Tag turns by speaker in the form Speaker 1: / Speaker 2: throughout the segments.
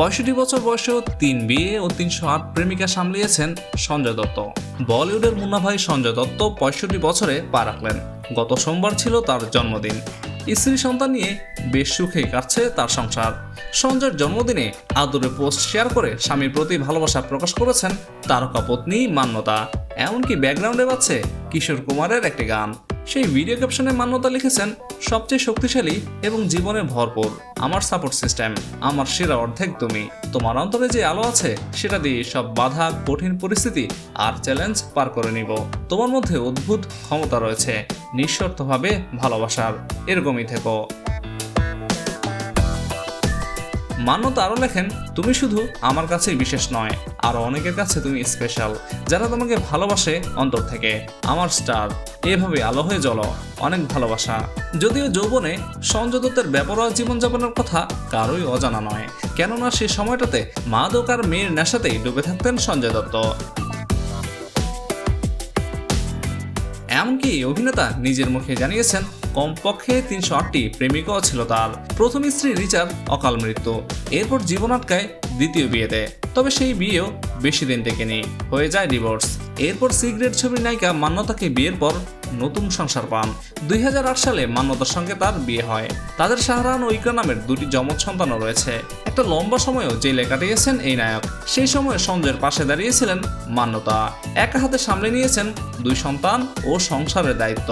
Speaker 1: পঁয়ষট্টি বছর বয়সেও তিন বিয়ে ও তিনশো আট প্রেমিকা সামলিয়েছেন সঞ্জয় দত্ত। বলিউডের মুন্না ভাই সঞ্জয় দত্ত পঁয়ষট্টি বছরে পা রাখলেন। গত সোমবার ছিল তার জন্মদিন। স্ত্রী সন্তান নিয়ে বেশ সুখে কাটছে তার সংসার। সঞ্জয়ের জন্মদিনে আদরে পোস্ট শেয়ার করে স্বামীর প্রতি ভালোবাসা প্রকাশ করেছেন তারকা পত্নী মান্যতা। এমনকি ব্যাকগ্রাউন্ডে বাজছে কিশোর কুমারের একটি গান। সেই ভিডিও ক্যাপশনে মান্যতা লিখেছেন সবচেয়ে শক্তিশালী এবং জীবনে ভরপুর আমার সাপোর্ট সিস্টেম, আমার সেরা অর্ধেক তুমি। তোমার অন্তরে যে আলো আছে, সেটা দিয়ে সব বাধা, কঠিন পরিস্থিতি আর চ্যালেঞ্জ পার করে নিব। তোমার মধ্যে অদ্ভুত ক্ষমতা রয়েছে, নিঃশর্তভাবে ভালোবাসার। এরকমই থেকো। মান্যতা আরও লেখেন, তুমি শুধু আমার কাছেই বিশেষ নয় আরও অনেকের কাছে তুমি স্পেশাল যারা তোমাকে ভালোবাসে অন্তর থেকে। আমার স্টার এভাবে আলো হয়ে জ্বলো, অনেক ভালোবাসা। যদিও যৌবনে সঞ্জয় দত্তের বেপরোয়া জীবনযাপনের কথা কারোই অজানা নয়, কেননা সেই সময়টাতে মাদক আর মেয়ের নেশাতেই ডুবে থাকতেন সঞ্জয় দত্ত। এমনকি অভিনেতা নিজের মুখে জানিয়েছেন কমপক্ষে তিনশো আটটি প্রেমিকাও ছিল তার। প্রথম স্ত্রী রিচার অকাল মৃত্যু। এরপর জীবন আটকায় দ্বিতীয় বিয়েতে। তবে সেই বিয়েও বেশি দিন টেকেনি। হয়ে যায় ডিভোর্স। এরপর সিগারেট ছবির নায়িকা মান্যতাকে বিয়ের পর নতুন সংসার পান। দুই হাজার আট সালে মান্যতার সঙ্গে তার বিয়ে হয়। তাদের শাহরান ও ইকরা নামের দুটি যমজ সন্তানও রয়েছে। একটা লম্বা সময়ও জেলে কাটিয়েছেন এই নায়ক। সেই সময় সঞ্জয়ের পাশে দাঁড়িয়েছিলেন মান্যতা। এক হাতে সামলে নিয়েছেন দুই সন্তান ও সংসারের দায়িত্ব।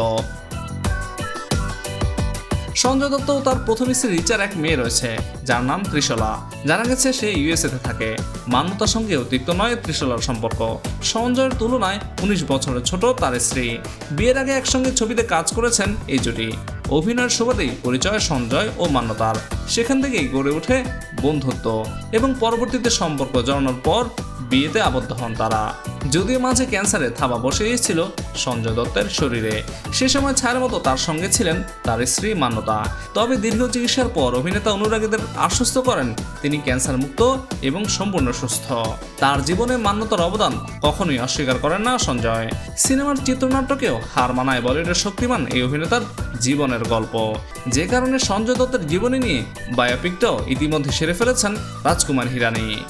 Speaker 1: সঞ্জয় দত্ত ও তার প্রথম স্ত্রী রিচার এক মেয়ে রয়েছে, যার নাম ত্রিশলা। জানা গেছে সে ইউএসএতে থাকে। মান্যতার সঙ্গে অতিরিক্ত নয় ত্রিশলার সম্পর্ক। সঞ্জয়ের তুলনায় উনিশ বছরের ছোট তার স্ত্রী। বিয়ের আগে একসঙ্গে ছবিতে কাজ করেছেন এই জুটি। অভিনয়ের সুবাদেই পরিচয় সঞ্জয় ও মান্যতার। সেখান থেকেই গড়ে ওঠে বন্ধুত্ব। এবং পরবর্তীতে সম্পর্ক জড়ানোর পর বিয়েতে আবদ্ধ হন তারা। যদিও মাঝে ক্যান্সারে থাবা বসে গিয়েছিল সঞ্জয় দত্তের শরীরে। সে সময় ছায়ার মতো তার সঙ্গে ছিলেন তার স্ত্রী মান্যতা। তবে দীর্ঘ চিকিৎসার পর অভিনেতা অনুরাগীদের আশ্বস্ত করেন, তিনি ক্যান্সার মুক্ত এবং সম্পূর্ণ সুস্থ। তার জীবনে মান্যতার অবদান কখনোই অস্বীকার করেন না সঞ্জয়। সিনেমার চিত্রনাট্যকেও হার মানায় বলিউডের শক্তিমান এই অভিনেতার জীবনের গল্প। যে কারণে সঞ্জয় দত্তের জীবনী নিয়ে বায়োপিকটাও ইতিমধ্যে সেরে ফেলেছেন রাজকুমার হিরানি।